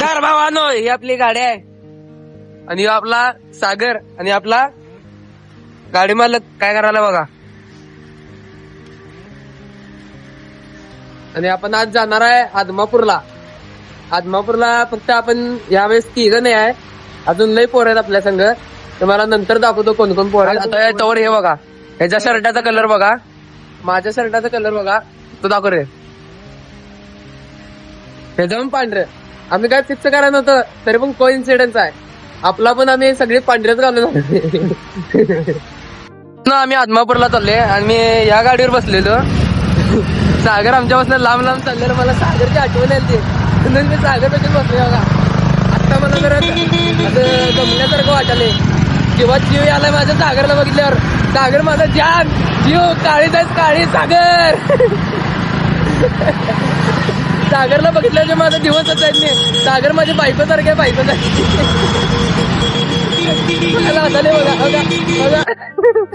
चार भाव आणो ही आपली गाडी आहे. आणि ह्यो आपला सागर आणि आपला गाडी मालक काय करायला बघा. आणि आपण आज जाणार आहे आदमापूरला. आदमापूरला फक्त आपण यावेळेस तिघ नाही आहे. अजून लई पोर आहेत आपल्या संघ. तुम्हाला नंतर दाखवतो कोण कोण पोर आहेत. आता याच्यावर हे बघा. ह्याच्या शर्टाचा कलर बघा. माझ्या शर्टाचा कलर बघा. तो दाखव रे. हे जाऊन पांढरे. आम्ही काय फिक्स करायला नव्हतं तरी पण को इन्सिडेन्स आहे. आपला पण आम्ही सगळे पांढरेच घालून ना आम्ही आदमापूरला चालले आणि मी या गाडीवर बसलेलो. सागर आमच्यापासून लांब लांब चाललेलं मला सागरची आठवण येते म्हणून मी सागरपेक्षा बसले बघा. आता मला जरा जमल्यासारखं वाटायलंय जेव्हा जीव आलाय माझ्या सागरला बघितल्यावर. सागर माझा जान जीव काळीच काळी सागर. सागरला बघितल्याचे माझा दिवसच आहेत मी सागर माझी बायको सारखे बायको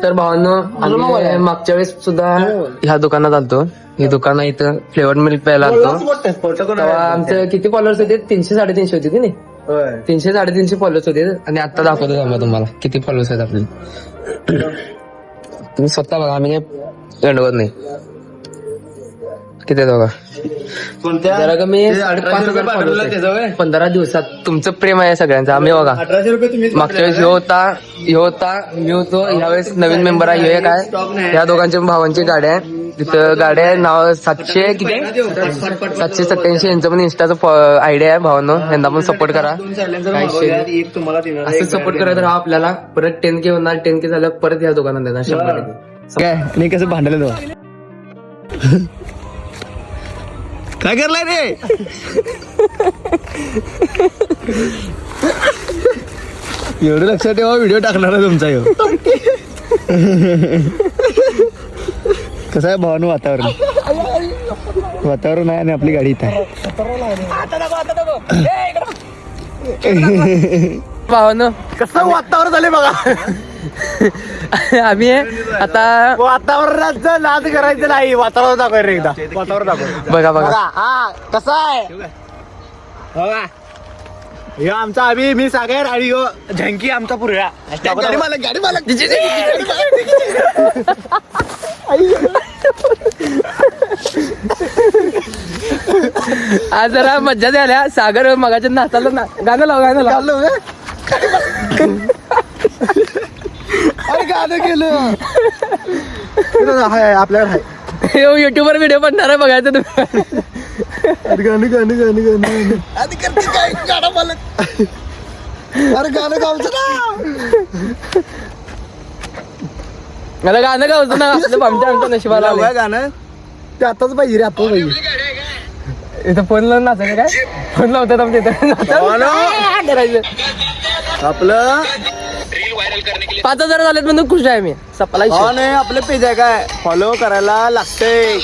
तर भावांनो आम्ही मागच्या वेळेस सुद्धा ह्या दुकानात आलतो. हे दुकान आहे इथं फ्लेवर मिल्क प्यायला आलतो. तेव्हा आमचं किती फॉलोअर्स होते? तीनशे साडेतीनशे होते की नाही? तीनशे साडेतीनशे फॉलोअर्स होते. आणि आता दाखवतो थांबा तुम्हाला किती फॉलोअर्स आहेत आपले. तुम्ही स्वतः बघा आम्ही काही नाही. किती जरा कमी. पंधरा दिवसात तुमचं प्रेम आहे सगळ्यांचं. आम्ही बघा. अठराशे रुपये तुम्ही मागच्या वेळेस ह्यो. होता ह्यो होता मी होतो यावेळेस नवीन मेंबर आहे. ह्यो एक आहे. या दोघांच्या भावांची गाडी आहे. तिथं गाडी आहे नाव सातशे किती? सातशे सत्याऐंशी यांचं पण इंस्टाचं आयडिया आहे भावांनो. यांना पण सपोर्ट करा. काय विषय एक तुम्हाला देणार असं सपोर्ट करत राहा आपल्याला. परत टेन के होणार टेन के झालं परत या दुकानात देणार. शंभर टक्के. काय? कसं भांडलं काय करलाय रे? एवढं लक्षात ठेवा व्हिडिओ टाकणार आहे तुमचा ह्यो कसं आहे भावानं वातावरण? वातावरण आहे आणि आपली गाडी इथं आहे. भावानं. कसं वातावरण झाले बघा. आम्ही आता वातावरणाचं नाद करायचं नाही. वातावरण दाखव रे एकदा. वातावरण दाखव. बघा बघा. हा कसं आहे? बघा. ह्यो आमचा अभि मी सागर आणि ह्यो झंकी आमचा पुऱ्या गाडी मालक गाडी मालक. आज जरा मज्जा झाल्या सागर मगाच्या नाचाला ना गाणं लाव गाणं लाव. गाणं केलं हाय आपल्याकडे हाय. युट्यूबवर व्हिडिओ बनणार आहे बघायचं तुम्ही. अरे गाणं गाणं गाणं गाणं आधी करते काय? गाडा मालक. अरे गाणं गावचं ना. मला गाणं गावचं ना आपलं आमच्या आमच्या नशिबाला आलंय. गाणं. ते आताच पाहिजे रे आता पाहिजे. इथं फोन लावून नाचायचं काय? फोन लावतात आमच्या इथं. नाचायला. करायचं? आपलं पाच हजार झालेत म्हणून खुश आहे मी. सपला हो नाही आपलं पेज आहे काय? फॉलो करायला लागतंय.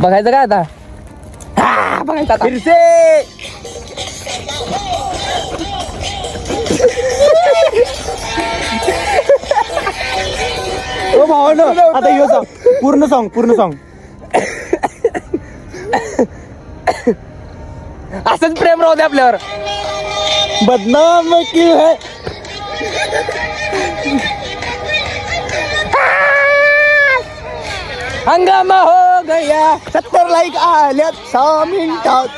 बघायचं काय आता? हा, बघायचं आता. फिरसे. ओ भावानो आता यो सॉंग पूर्ण सॉंग पूर्ण सॉंग असंच प्रेम राहू दे आपल्यावर. बदनाम की है? हंगामा हो गया। सत्तर लाईक आल्यात सहा मिनिटात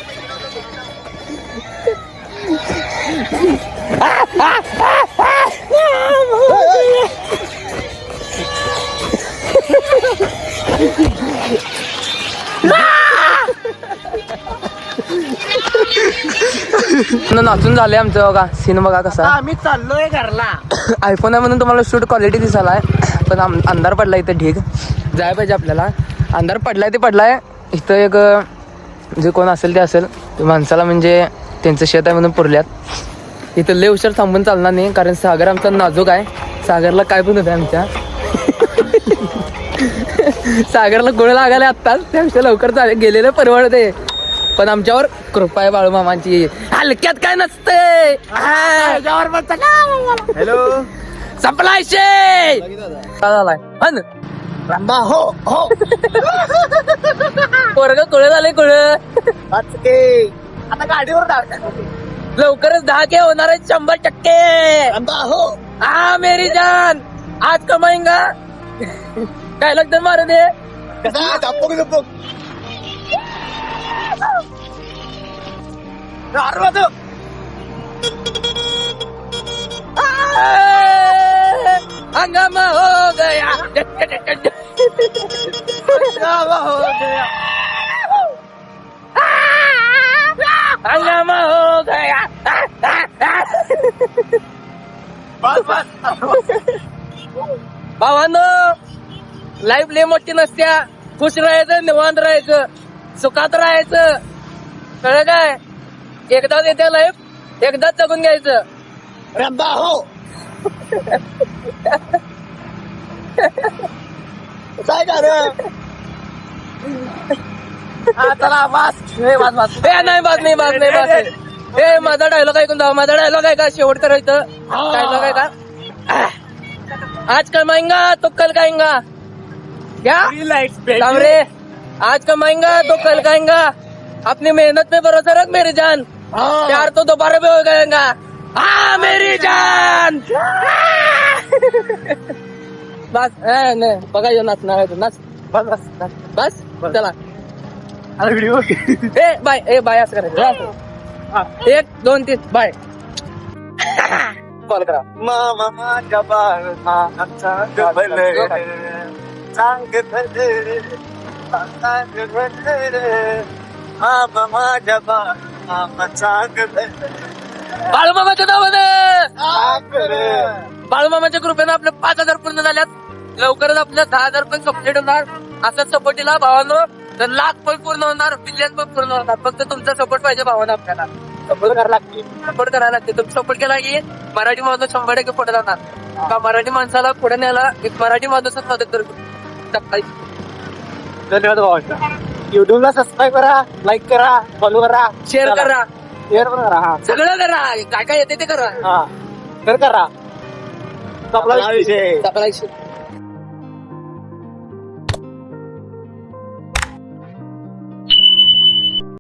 न नाचून झालंय आमचं बघा सीन बघा कसा. आम्ही चाललोय घरला. आयफोन आहे म्हणून तुम्हाला शूट क्वालिटी दिसायला पण अंधार पडलाय इथं ढीग. जायला पाहिजे आपल्याला. अंधार पडलाय ते पडलाय. इथं एक जे कोण असेल ते असेल. ते माणसाला म्हणजे त्यांचं शेत आहे म्हणून पुरल्यात. इथं लय उशीर थांबून चालणार नाही कारण सागर आमचा नाजूक आहे. सागरला काय पण होतं आमच्या. सागरला गोळ लागायला आत्ताच. त्यापेक्षा लवकर गेलेलं परवडते पण आमच्यावर कृपा आहे बाळूमामांची हलक्यात काय नसते हॅलो संपलाय शे काय झालाय? हन. रंबा हो हो. पोरग कुळ झाले कुळ? आता गाडीवर डाव लवकरच दहा के होणार आहेत शंभर टक्के. रंबा हो. हा मेरी जान. आज कमाईंगा काय लागतं मारू दे? कसा हंगामा हो गया हो. हंगामा हो गया बस बस भावानो लाईफ लय मोठी नसत्या खुश राहायचं निवांत राहायचं सुखात राहायचं कळलं काय एकदाच येते लाईफ एकदाच जगून घ्यायचं. रंबा हो काय रे हा, चला बास. बास ए नाही बास नाही बास नाही नाही. ए माझा डायलॉग ऐकून जाऊ. माझा डायलॉग आहे का? शेवट करायचं डायलॉग आहे का? आज कमाएंगा तो कल खाएंगा क्या सामरे आज कमाएंगा तो कल खाएंगा अपनी मेहनत पे भरोसा रख मेरी जान. प्यार तो दोबारा भी हो जाएगा। हाँ मेरी जान। बस ए, नाही बघा यो नाच नाच नाच। बस बस नाच. बस चला। अरे व्हिडिओ ए बाय ए बाय असं करायचं एक दोन तीन बाय. कॉल करा. मामा माझ्या बाळा चांग भले। चांग भले चांग भले। मामा माझ्या बाळा बाळूमामाच्या नावानं. बाळूमामाच्या कृपेनं आपले पाच हजार पूर्ण झाल्यात. लवकरच आपल्या दहा हजार पण कंप्लीट होणार. असं सपोर्टीला भावानो तर लाख पण पूर्ण होणार बिलियन पण पूर्ण होणार. फक्त तुमचा सपोर्ट पाहिजे भावानं आपल्याला. सपोर्ट करायला लागते सपोर्ट करायला लागते तुम्ही सपोर्ट केला की मराठी माणूस शंभर टक्के पुढे जाणार. का मराठी माणसाला पुढे न्यायला एक मराठी माणूसच मदत करू शकता. धन्यवाद भावा युट्यूबला सबस्क्राईब करा लाईक करा फॉलो करा. शेअर करा. शेअर पण करा हा. सगळं करा. काय काय येते ते करा. हा. तर करा. आपला विषय. सकाळी